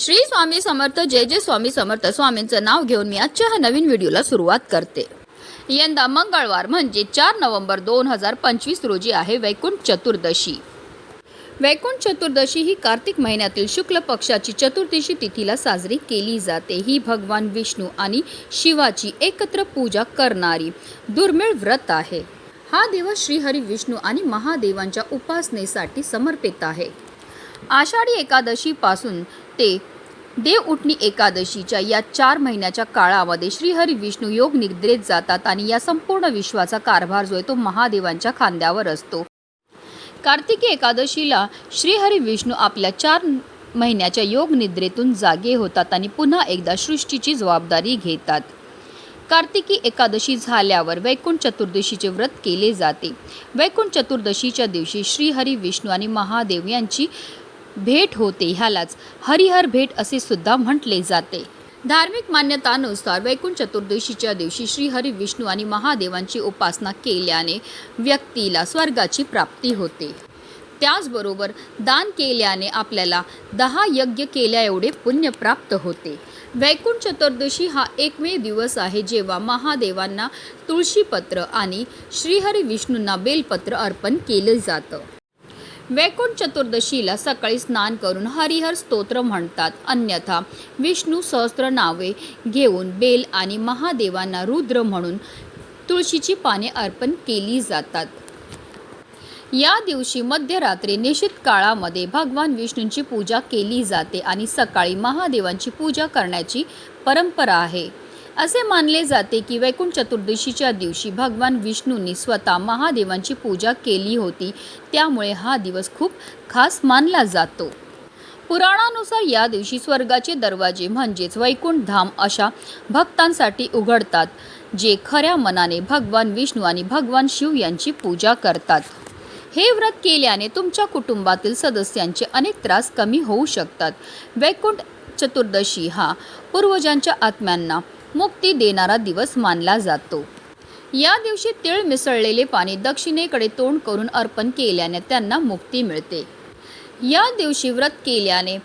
श्री स्वामी समर्थ जय जय स्वामी समर्थ. स्वामींचं नाव घेऊन मी आजच्या ह्या नवीन व्हिडिओला सुरुवात करते. यंदा मंगळवार म्हणजे चार नोव्हेंबर दोन हजार पंचवीस रोजी आहे वैकुंठ चतुर्दशी. वैकुंठ चतुर्दशी ही कार्तिक महिन्यातील शुक्ल पक्षाची चतुर्दशी तिथीला साजरी केली जाते. ही भगवान विष्णू आणि शिवाची एकत्र पूजा करणारी दुर्मिळ व्रत आहे. हा दिवस श्रीहरी विष्णू आणि महादेवांच्या उपासनेसाठी समर्पित आहे. आषाढी एकादशीपासून ते देव उठणी एकादशीच्या या चार महिन्याच्या काळामध्ये श्रीहरी विष्णू योग निद्रेत जातात आणि या संपूर्ण विश्वाचा कारभार जो आहे तो महादेवांच्या खांद्यावर असतो. कार्तिकी एकादशीला श्रीहरी विष्णू आपल्या चार महिन्याच्या योग निद्रेतून जागे होतात आणि पुन्हा एकदा सृष्टीची जबाबदारी घेतात. कार्तिकी एकादशी झाल्यावर वैकुंठ चतुर्दशीचे व्रत केले जाते. वैकुंठ चतुर्दशीच्या दिवशी श्रीहरी विष्णू आणि महादेव यांची भेट होते ह्यालाच हरिहर भेट असे सुद्धा म्हटले जाते. धार्मिक मान्यतानुसार वैकुंठ चतुर्दशीच्या दिवशी श्रीहरी विष्णू आणि महादेवांची उपासना केल्याने व्यक्तीला स्वर्गाची प्राप्ती होते. त्याचबरोबर दान केल्याने आपल्याला दहा यज्ञ केल्या एवढे पुण्य प्राप्त होते. वैकुंठ चतुर्दशी हा एकमेव दिवस आहे जेव्हा महादेवांना तुळशीपत्र आणि श्रीहरी विष्णूंना बेलपत्र अर्पण केलं जातं. वैकुंठ चतुर्दशीला सकाळी स्नान करून हरिहर स्तोत्र म्हणतात. अन्यथा विष्णू सहस्त्र नावे घेऊन बेल आणि महादेवांना रुद्र म्हणून तुळशीची पाने अर्पण केली जातात. या दिवशी मध्यरात्री निश्चित काळामध्ये भगवान विष्णूंची पूजा केली जाते आणि सकाळी महादेवांची पूजा करण्याची परंपरा आहे. असे मानले जाते की वैकुंठ चतुर्दशीच्या दिवशी भगवान विष्णूंनी स्वतः महादेवांची पूजा केली होती. त्यामुळे हा दिवस खूप खास मानला जातो. पुराणानुसार या दिवशी स्वर्गाचे दरवाजे म्हणजेच वैकुंठ धाम अशा भक्तांसाठी उघडतात जे खऱ्या मनाने भगवान विष्णू आणि भगवान शिव यांची पूजा करतात. हे व्रत केल्याने तुमच्या कुटुंबातील सदस्यांचे अनेक त्रास कमी होऊ शकतात. वैकुंठ चतुर्दशी हा पूर्वजांच्या आत्म्यांना मुक्ती देणारा दिवस मानला जातो. या दिवशी तीळ मिसळलेले पाणी दक्षिणेकडे तोंड करून अर्पण केल्याने त्यांना मुक्ती मिळते. या दिवशी व्रत केल्याने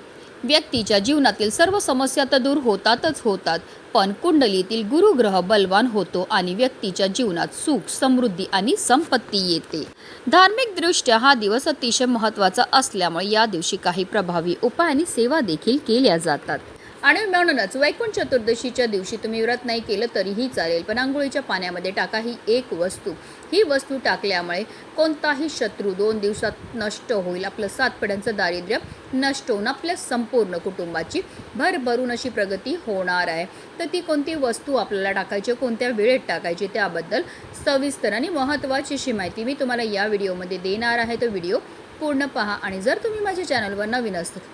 व्यक्तीच्या जीवनातील सर्व समस्या तर दूर होतातच होतात पण कुंडलीतील गुरुग्रह बलवान होतो आणि व्यक्तीच्या जीवनात सुख समृद्धी आणि संपत्ती येते. धार्मिक दृष्ट्या हा दिवस अतिशय महत्त्वाचा असल्यामुळे या दिवशी काही प्रभावी उपाय आणि सेवा देखील केल्या जातात. आणि म्हणूनच वैकुंठ चतुर्दशीच्या दिवशी तुम्ही व्रत नाही केलं तरीही चालेल पण आंघोळीच्या पाण्यामध्ये टाका ही एक वस्तू. ही वस्तू टाकल्यामुळे कोणताही शत्रू दोन दिवसात नष्ट होईल आपलं सात पिढ्यांचं दारिद्र्य नष्ट होऊन आपल्या संपूर्ण कुटुंबाची भरभरून अशी प्रगती होणार आहे. तर ती कोणती वस्तू आपल्याला टाकायची कोणत्या वेळेत टाकायची त्याबद्दल सविस्तर आणि महत्त्वाची अशी माहिती मी तुम्हाला या व्हिडिओमध्ये देणार आहे. तो व्हिडिओ पूर्ण पहा आणि जर तुम्ही माझ्या चॅनलवर नवीन असतात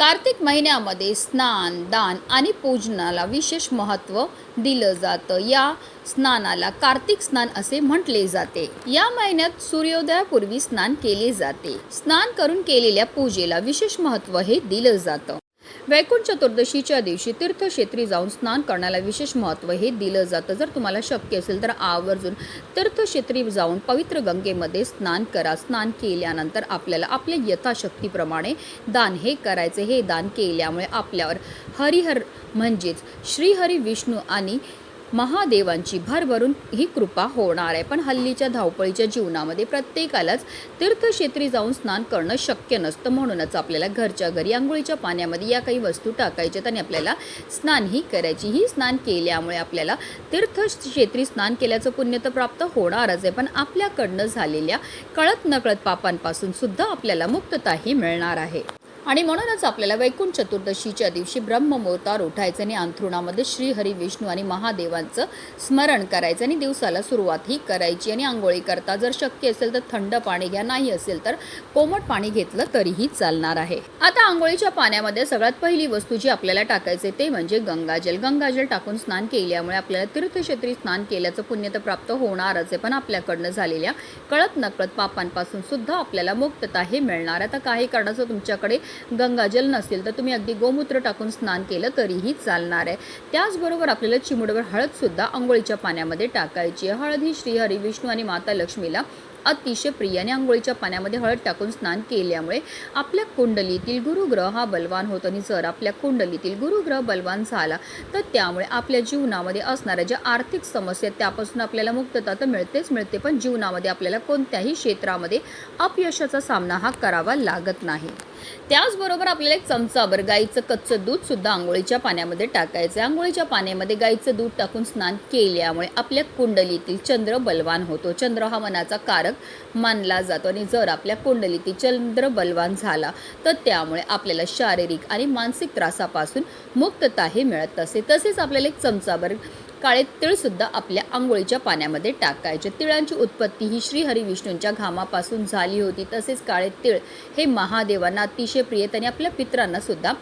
कार्तिक महिन्यामध्ये स्नान दान आणि पूजनाला विशेष महत्त्व दिलं जातं. या स्नानाला कार्तिक स्नान असे म्हटले जाते. या महिन्यात सूर्योदयापूर्वी स्नान केले जाते. स्नान करून केलेल्या पूजेला विशेष महत्त्व हे दिलं जातं. वैकुंठ चतुर्दशीच्या दिवशी तीर्थक्षेत्री जाऊन स्नान करण्याला विशेष महत्त्व हे दिलं जातं. जर तुम्हाला शक्य असेल तर आवर्जून तीर्थक्षेत्री जाऊन पवित्र गंगेमध्ये स्नान करा. स्नान केल्यानंतर आपल्याला आपल्या यथाशक्तीप्रमाणे दान हे करायचे. हे दान केल्यामुळे आपल्यावर हरिहर म्हणजेच श्रीहरी विष्णू आणि महादेवांची भरभरून ही कृपा होणार आहे. पण हल्लीच्या धावपळीच्या जीवनामध्ये प्रत्येकालाच तीर्थक्षेत्री जाऊन स्नान करणं शक्य नसतं. म्हणूनच आपल्याला घरच्या घरी आंघोळीच्या पाण्यामध्ये या काही वस्तू टाकायच्यात आणि आपल्याला स्नानही करायची. ही स्नान केल्यामुळे आपल्याला तीर्थक्षेत्री स्नान केल्याचं पुण्य तर प्राप्त होणारच आहे. पण आपल्याकडनं झालेल्या कळत नकळत पापांपासून सुद्धा आपल्याला मुक्तताही मिळणार आहे. आणि म्हणूनच आपल्याला वैकुंठ चतुर्दशीच्या दिवशी ब्रह्ममुहूर्तावर उठायचं आणि अंथरुणामध्ये श्रीहरी विष्णू आणि महादेवांचं स्मरण करायचं आणि दिवसाला सुरुवातही करायची आणि आंघोळी करता जर शक्य असेल तर थंड पाणी घ्या नाही असेल तर कोमट पाणी घेतलं तरीही चालणार आहे. आता आंघोळीच्या पाण्यामध्ये सगळ्यात पहिली वस्तू जी आपल्याला टाकायचे ते म्हणजे गंगाजल. गंगाजल टाकून स्नान केल्यामुळे आपल्याला तीर्थक्षेत्री स्नान केल्याचं पुण्य तर प्राप्त होणारच आहे पण आपल्याकडनं झालेल्या कळत नकळत पापांपासून सुद्धा आपल्याला मुक्तता हे मिळणार आता काही कारणाचं तुमच्याकडे गंगाजल नसेल तर तुम्ही अगदी गोमूत्र टाकून स्नान केलं तरीही चालणार आहे. त्याचबरोबर आपल्याला चिमुडवर हळदसुद्धा आंघोळीच्या पाण्यामध्ये टाकायची आहे. हळद ही श्रीहरी विष्णू आणि माता लक्ष्मीला अतिशय प्रिय आणि आंघोळीच्या पाण्यामध्ये हळद टाकून स्नान केल्यामुळे आपल्या कुंडलीतील गुरुग्रह हा बलवान होतो आणि जर आपल्या कुंडलीतील गुरुग्रह बलवान झाला तर त्यामुळे आपल्या जीवनामध्ये असणाऱ्या ज्या आर्थिक समस्या आहेत, त्यापासून आपल्याला मुक्तता तर मिळतेच मिळते पण जीवनामध्ये आपल्याला कोणत्याही क्षेत्रामध्ये अपयशाचा सामना हा करावा लागत नाही. त्याचबरोबर आपल्याला एक चमचाभर गाईचं कच्चं दूधसुद्धा आंघोळीच्या पाण्यामध्ये टाकायचं आहे. आंघोळीच्या पाण्यामध्ये गाईचं दूध टाकून स्नान केल्यामुळे आपल्या कुंडलीतील चंद्र बलवान होतो. चंद्र हा मनाचा कारक मानला जातो आणि जर आपल्या कुंडलीतील चंद्र बलवान झाला तर त्यामुळे आपल्याला शारीरिक आणि मानसिक त्रासापासून मुक्तताही मिळत असते तसेच आपल्याला एक चमचाभर काळे तिळसुद्धा आपल्या आंघोळीच्या पाण्यामध्ये टाकायचे. तिळांची उत्पत्ती ही श्रीहरी विष्णूंच्या घामापासून झाली होती. तसेच काळे तिळ हे महादेवांना अतिशय प्रिय त्यांनी आणि आपल्या पित्रांना सुद्धा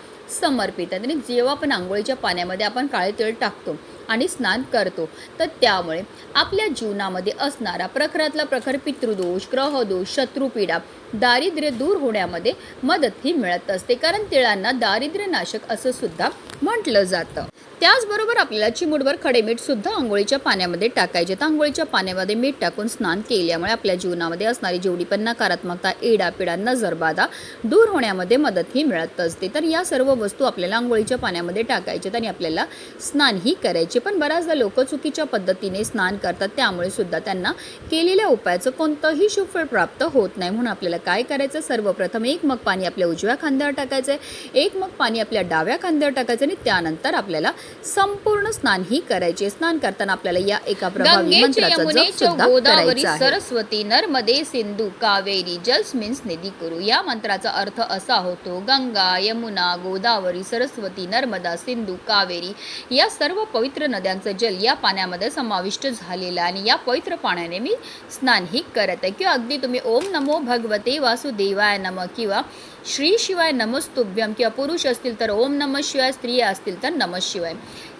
समर्पित आहे आणि जेव्हा आपण आंघोळीच्या पाण्यामध्ये आपण काळे तिळ टाकतो आणि स्नान करतो तर त्यामुळे आपल्या जीवनामध्ये असणारा प्रखरातला प्रखर पितृदोष ग्रहदोष शत्रुपीडा दारिद्र्य दूर होण्यामध्ये मदत ही मिळत असते. कारण तिळांना दारिद्र्यनाशक असं सुद्धा म्हटलं जातं. त्याचबरोबर आपल्याला चिमुडभर खडे मीठ सुद्धा आंघोळीच्या पाण्यामध्ये टाकायचे तर आंघोळीच्या पाण्यामध्ये मीठ टाकून स्नान केल्यामुळे आपल्या जीवनामध्ये असणारी जेवढी पण नकारात्मकता एडापिडा नजरबाधा दूर होण्यामध्ये मदतही मिळत असते. तर या सर्व वस्तू आपल्याला आंघोळीच्या पाण्यामध्ये टाकायच्यात आणि आपल्याला स्नानही करायचे. पण बऱ्याचदा लोक चुकीच्या पद्धतीने स्नान करतात. त्यामुळे सुद्धा त्यांना केलेल्या उपायाचं कोणतंही शुभफळ प्राप्त होत नाही. म्हणून आपल्याला काय करायचं? सर्वप्रथम एक मग पाणी आपल्या उजव्या खांद्यावर टाकायचं आहे एक मग पाणी आपल्या डाव्या खांद्यावर टाकायचं आणि त्यानंतर आपल्याला संपूर्ण स्नान ही करायचे स्नान करताना आपल्याला या एका प्रभावी गंगेचे मंत्राचा जप यमुनेच्या सुद्धा गोदावरी करायचा आहे. सरस्वती नर्मदे सिंधू कावेरी जलस्मिन्स निधी करू. या मंत्राचा अर्थ असा होतो गंगा यमुना गोदावरी सरस्वती नर्मदा सिंधू कावेरी या सर्व पवित्र नद्यांचं जल या पाण्यामध्ये समाविष्ट झालेलं आणि या पवित्र पाण्याने मी स्नानही करत आहे. किंवा अगदी तुम्ही ओम नमो भगवते वासुदेवाय नम किंवा श्री शिवाय नमस्तुभ्यम किंवा पुरुष असतील तर ओम नम शिवाय प्रिय असतील तर नम शिवाय.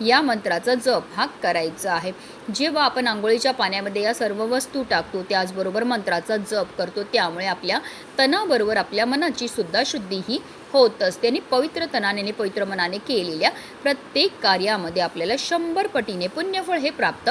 या मंत्राचा जप हा करायचा आहे. जेव्हा आपण आंघोळीच्या पाण्यामध्ये या सर्व वस्तू टाकतो त्याचबरोबर मंत्राचा जप करतो त्यामुळे आपल्या तणाबरोबर आपल्या मनाची सुद्धा शुद्धी ही होत असते. आणि पवित्र तनाने आणि पवित्र मनाने केलेल्या प्रत्येक कार्यामध्ये आपल्याला शंभर पटीने पुण्यफळ हे प्राप्त